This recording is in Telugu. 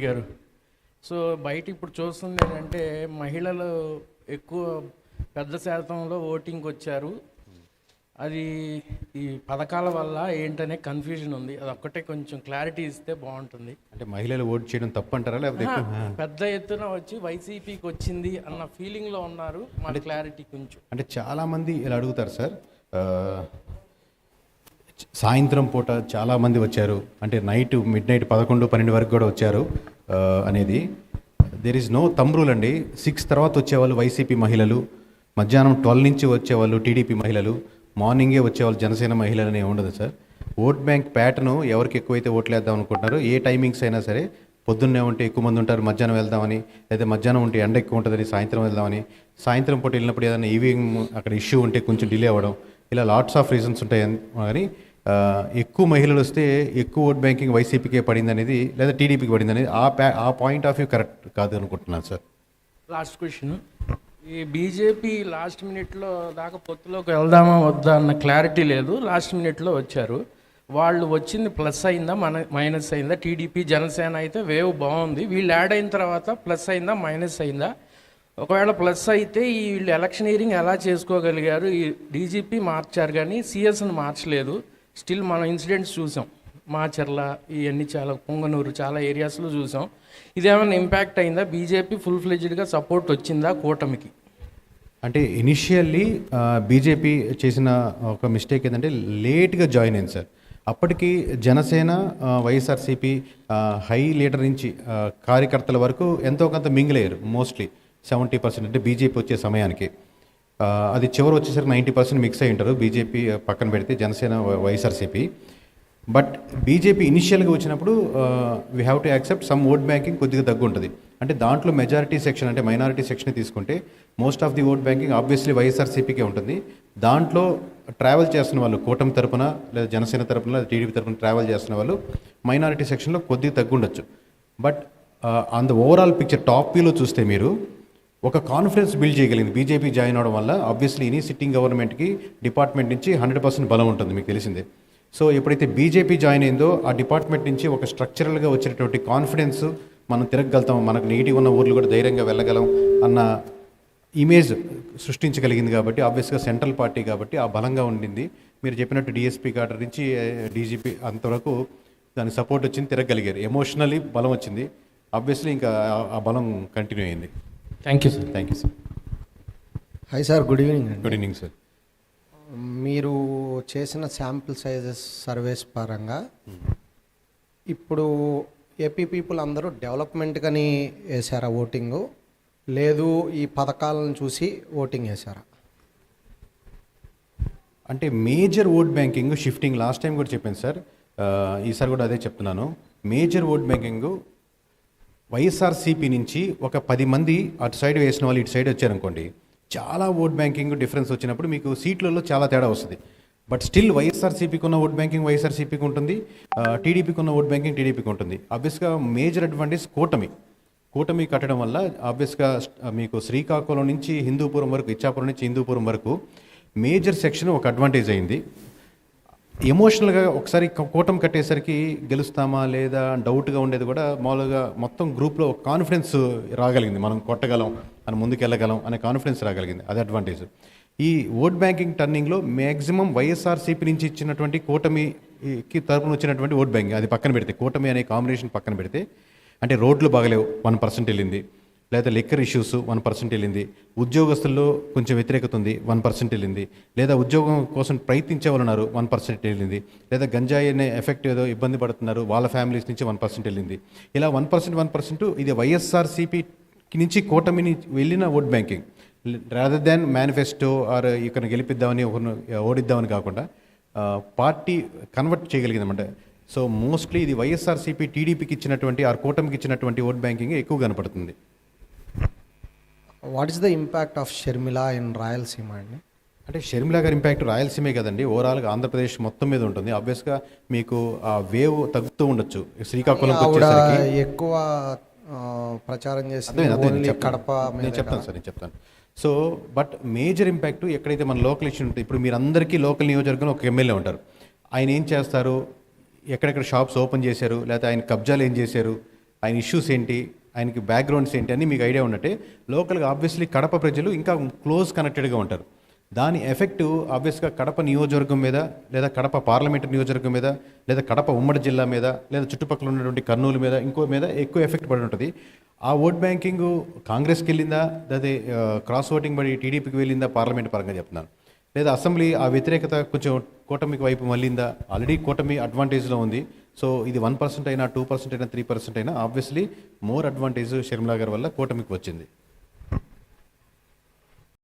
గారు. సో బయట ఇప్పుడు చూస్తుంది ఏంటంటే మహిళలు ఎక్కువ పెద్ద శాతంలో ఓటింగ్కి వచ్చారు. అది ఈ పథకాల వల్ల ఏంటనే కన్ఫ్యూజన్ ఉంది. అది ఒక్కటే కొంచెం క్లారిటీ ఇస్తే బాగుంటుంది. అంటే మహిళలు ఓటు చేయడం తప్పు అంటారా లేకపోతే పెద్ద ఎత్తున వచ్చి వైసీపీకి వచ్చింది అన్న ఫీలింగ్లో ఉన్నారు. మన క్లారిటీ కొంచెం. అంటే చాలామంది ఇలా అడుగుతారు సార్. సాయంత్రం పూట చాలామంది వచ్చారు. అంటే నైట్ మిడ్ నైట్ పదకొండు పన్నెండు వరకు కూడా వచ్చారు అనేది. దేర్ ఈజ్ నో తమ్రూల్ అండి. సిక్స్ తర్వాత వచ్చేవాళ్ళు వైసీపీ మహిళలు మధ్యాహ్నం ట్వెల్వ్ నుంచి వచ్చేవాళ్ళు టీడీపీ మహిళలు మార్నింగే వచ్చేవాళ్ళు జనసేన మహిళలు అనేవి ఉండదు సార్. ఓట్ బ్యాంక్ ప్యాటర్ను ఎవరికి ఎక్కువైతే ఓట్లు వేద్దాం అనుకుంటున్నారో ఏ టైమింగ్స్ అయినా సరే పొద్దున్నే ఉంటే ఎక్కువ మంది ఉంటారు మధ్యాహ్నం వెళ్దామని లేదా మధ్యాహ్నం ఉంటే ఎండ ఎక్కువ ఉంటుందని సాయంత్రం వెళ్దామని. సాయంత్రం పూట వెళ్ళినప్పుడు ఏదైనా ఈవినింగ్ అక్కడ ఇష్యూ ఉంటే కొంచెం డిలే అవ్వడం ఇలా లాట్స్ ఆఫ్ రీజన్స్ ఉంటాయి కానీ ఎక్కువ మహిళలు వస్తే ఎక్కువ ఓట్ బ్యాంకింగ్ వైసీపీకే పడింది అనేది లేదా టీడీపీకి పడింది అనేది ఆ ప్యా ఆ పాయింట్ ఆఫ్ వ్యూ కరెక్ట్ కాదు అనుకుంటున్నాను సార్. లాస్ట్ క్వశ్చన్ ఈ బీజేపీ లాస్ట్ మినిట్లో దాకా పొత్తులోకి వెళ్దామా వద్దా అన్న క్లారిటీ లేదు. లాస్ట్ మినిట్లో వచ్చారు. వాళ్ళు వచ్చింది ప్లస్ అయిందా మన మైనస్ అయిందా? టీడీపీ జనసేన అయితే వేవ్ బాగుంది. వీళ్ళు యాడ్ అయిన తర్వాత ప్లస్ అయిందా మైనస్ అయిందా? ఒకవేళ ప్లస్ అయితే ఈ వీళ్ళు ఎలక్షనీరింగ్ ఎలా చేసుకోగలిగారు? ఈ డీజీపీ మార్చారు కానీ సిఎస్ని మార్చలేదు. స్టిల్ మనం ఇన్సిడెంట్స్ చూసాం. మాచర్ల ఇవన్నీ చాలా పొంగనూరు చాలా ఏరియాస్లో చూసాం. ఇదేమైనా ఇంపాక్ట్ అయిందా? బీజేపీ ఫుల్ ఫ్లెజ్డ్గా సపోర్ట్ వచ్చిందా కూటమికి? అంటే ఇనిషియల్లీ బీజేపీ చేసిన ఒక మిస్టేక్ ఏంటంటే లేట్గా జాయిన్ అయింది సార్. అప్పటికి జనసేన వైఎస్ఆర్సీపీ హై లీడర్ నుంచి కార్యకర్తల వరకు ఎంతో కొంత మింగిల్ మోస్ట్లీ సెవెంటీ పర్సెంట్ అంటే బీజేపీ వచ్చే సమయానికి. అది చివరి వచ్చేసరికి నైంటీ పర్సెంట్ మిక్స్ అయి ఉంటారు. బీజేపీ పక్కన పెడితే జనసేన వైఎస్ఆర్సీపీ. బట్ బీజేపీ ఇనిషియల్గా వచ్చినప్పుడు we have to accept some vote banking కొద్దిగా తగ్గు ఉంటుంది అంటే దాంట్లో మెజారిటీ సెక్షన్ అంటే మైనారిటీ సెక్షన్ తీసుకుంటే most of the vote banking obviously వైఎస్ఆర్సీపీకే ఉంటుంది. దాంట్లో ట్రావెల్ చేస్తున్న వాళ్ళు కూటమి తరపున లేదా జనసేన తరపున లేదా టీడీపీ తరపున ట్రావెల్ చేస్తున్న వాళ్ళు మైనారిటీ సెక్షన్లో కొద్దిగా తగ్గుండొచ్చు. But on the overall picture top వ్యూలో చూస్తే మీరు ఒక కాన్ఫిడెన్స్ బిల్డ్ చేయగలిగింది. బీజేపీ జాయిన్ అవడం వల్ల ఆబ్వియస్లీ ఇని సిట్టింగ్ గవర్నమెంట్కి డిపార్ట్మెంట్ నుంచి హండ్రెడ్ పర్సెంట్ బలం ఉంటుంది మీకు తెలిసిందే. సో ఎప్పుడైతే బీజేపీ జాయిన్ అయిందో ఆ డిపార్ట్మెంట్ నుంచి ఒక స్ట్రక్చరల్గా వచ్చినటువంటి కాన్ఫిడెన్స్ మనం తిరగగలుగుతాం. మనకు నెగిటివ్ ఉన్న ఊర్లు కూడా ధైర్యంగా వెళ్ళగలం అన్న ఇమేజ్ సృష్టించగలిగింది కాబట్టి ఆబ్వియస్గా సెంట్రల్ పార్టీ కాబట్టి ఆ బలంగా ఉండింది. మీరు చెప్పినట్టు డిఎస్పీ కాటర్ నుంచి డీజీపీ అంతవరకు దాని సపోర్ట్ వచ్చింది తిరగగలిగారు. ఎమోషనలీ బలం వచ్చింది. ఆబ్వియస్లీ ఇంకా ఆ బలం కంటిన్యూ అయింది. Thank you sir thank you sir hi sir good evening అండి గుడ్ ఈవినింగ్ సార్ మీరు చేసిన శాంపుల్ సైజెస్ సర్వేస్ పరంగా ఇప్పుడు ఏపీ పీపుల్ అందరూ డెవలప్మెంట్ కని వేసారా ఓటింగు లేదు ఈ పథకాలను చూసి ఓటింగ్ వేసారా? అంటే major vote banking shifting last time కూడా చెప్పాను సార్ ఆ, ఈసారి కూడా అదే చెప్తున్నాను. మేజర్ ఓట్ బ్యాంకింగ్ వైఎస్ఆర్సీపీ నుంచి ఒక పది మంది అటు సైడ్ వేసిన వాళ్ళు ఇటు సైడ్ వచ్చారనుకోండి చాలా ఓట్ బ్యాంకింగ్ డిఫరెన్స్ వచ్చినప్పుడు మీకు సీట్లలో చాలా తేడా వస్తుంది. బట్ స్టిల్ వైఎస్ఆర్సీపీకి ఉన్న ఓట్ బ్యాంకింగ్ వైఎస్ఆర్సీపీకి ఉంటుంది టీడీపీకి ఉన్న ఓట్ బ్యాంకింగ్ టీడీపీకి ఉంటుంది. ఆబ్వియస్గా మేజర్ అడ్వాంటేజ్ కూటమి. కూటమి కట్టడం వల్ల ఆబ్వియస్గా మీకు శ్రీకాకుళం నుంచి హిందూపురం వరకు ఇచ్చాపురం నుంచి హిందూపురం వరకు మేజర్ సెక్షన్ ఒక అడ్వాంటేజ్ అయింది. ఎమోషనల్గా ఒకసారి కూటమి కట్టేసరికి గెలుస్తామా లేదా డౌట్గా ఉండేది కూడా మామూలుగా మొత్తం గ్రూప్లో ఒక కాన్ఫిడెన్స్ రాగలిగింది. మనం కొట్టగలం మనం ముందుకెళ్ళగలం అనే కాన్ఫిడెన్స్ రాగలిగింది. అది అడ్వాంటేజ్. ఈ ఓట్ బ్యాంకింగ్ టర్నింగ్లో మ్యాక్సిమం వైఎస్ఆర్సీపీ నుంచి ఇచ్చినటువంటి కూటమికి తరపున వచ్చినటువంటి ఓట్ బ్యాంకింగ్ అది పక్కన పెడితే కూటమి అనే కాంబినేషన్ పక్కన పెడితే అంటే రోడ్లు బాగలేవు వన్ పర్సెంట్ వెళ్ళింది. లేదా లిక్కర్ ఇష్యూస్ వన్ పర్సెంట్ వెళ్ళింది. ఉద్యోగస్తుల్లో కొంచెం వ్యతిరేకత ఉంది వన్ పర్సెంట్ వెళ్ళింది. లేదా ఉద్యోగం కోసం ప్రయత్నించే వాళ్ళు ఉన్నారు వన్ పర్సెంట్ వెళ్ళింది. లేదా గంజాయి అనే ఎఫెక్ట్ ఏదో ఇబ్బంది పడుతున్నారు వాళ్ళ ఫ్యామిలీస్ నుంచి వన్ పర్సెంట్ వెళ్ళింది. ఇలా వన్ పర్సెంట్ వన్ పర్సెంట్ ఇది వైఎస్ఆర్సీపీ నుంచి కూటమిని వెళ్ళిన vote banking. Rather than manifesto or ఇక్కడ గెలిపిద్దామని ఒకరిని ఓడిద్దామని కాకుండా పార్టీ కన్వర్ట్ చేయగలిగిందన్నమాట. సో మోస్ట్లీ ఇది వైఎస్ఆర్సీపీ టీడీపీకి ఇచ్చినటువంటి ఆర్ కూటమికి ఇచ్చినటువంటి ఓట్ బ్యాంకింగ్ ఎక్కువ కనపడుతుంది. What is the impact of Sharmila in Rayalaseema అండి? అంటే షర్మిల గారి ఇంపాక్ట్ రాయలసీమే కదండి. ఓవరాల్గా ఆంధ్రప్రదేశ్ మొత్తం మీద ఉంటుంది. ఆబ్వియస్గా మీకు ఆ వేవ్ తగ్గుతూ ఉండొచ్చు. వచ్చేసరికి. ఎక్కువ ప్రచారం చేసింది చెప్తాను. కడప నేను చెప్తాను సార్ నేను చెప్తాను. సో బట్ మేజర్ ఇంపాక్ట్ ఎక్కడైతే మన లోకల్ ఇష్యూ ఉంటుంది ఇప్పుడు మీరు అందరికీ లోకల్ నియోజకవర్గంలో ఒక ఎమ్మెల్యే ఉంటారు. ఆయన ఏం చేస్తారు? ఎక్కడెక్కడ షాప్స్ ఓపెన్ చేశారు? లేకపోతే ఆయన కబ్జాలు ఏం చేశారు? ఆయన ఇష్యూస్ ఏంటి? ఆయనకి బ్యాక్గ్రౌండ్స్ ఏంటి అని మీకు ఐడియా ఉన్నట్టే లోకల్గా ఆబ్వియస్లీ కడప ప్రజలు ఇంకా క్లోజ్ కనెక్టెడ్గా ఉంటారు. దాని ఎఫెక్ట్ ఆబ్వియస్గా కడప నియోజకవర్గం మీద లేదా కడప పార్లమెంట్ నియోజకవర్గం మీద లేదా కడప ఉమ్మడి జిల్లా మీద లేదా చుట్టుపక్కల ఉన్నటువంటి కర్నూలు మీద ఇంకో మీద ఎక్కువ ఎఫెక్ట్ పడి ఉంటుంది. ఆ ఓట్ బ్యాంకింగ్ కాంగ్రెస్కి వెళ్ళిందా లేదా క్రాస్ ఓటింగ్ పడి టీడీపీకి వెళ్ళిందా పార్లమెంట్ పరంగా చెప్తున్నాను. లేదా అసెంబ్లీ ఆ వ్యతిరేకత కొంచెం కూటమికి వైపు మళ్ళిందా? ఆల్రెడీ కూటమి అడ్వాంటేజ్లో ఉంది. సో ఇది వన్ పర్సెంట్ అయినా టూ పర్సెంట్ అయినా త్రీ పర్సెంట్ అయినా ఆబ్వియస్లీ మోర్ అడ్వాంటేజ్ షర్మిలా గారి వల్ల కూటమికి వచ్చింది.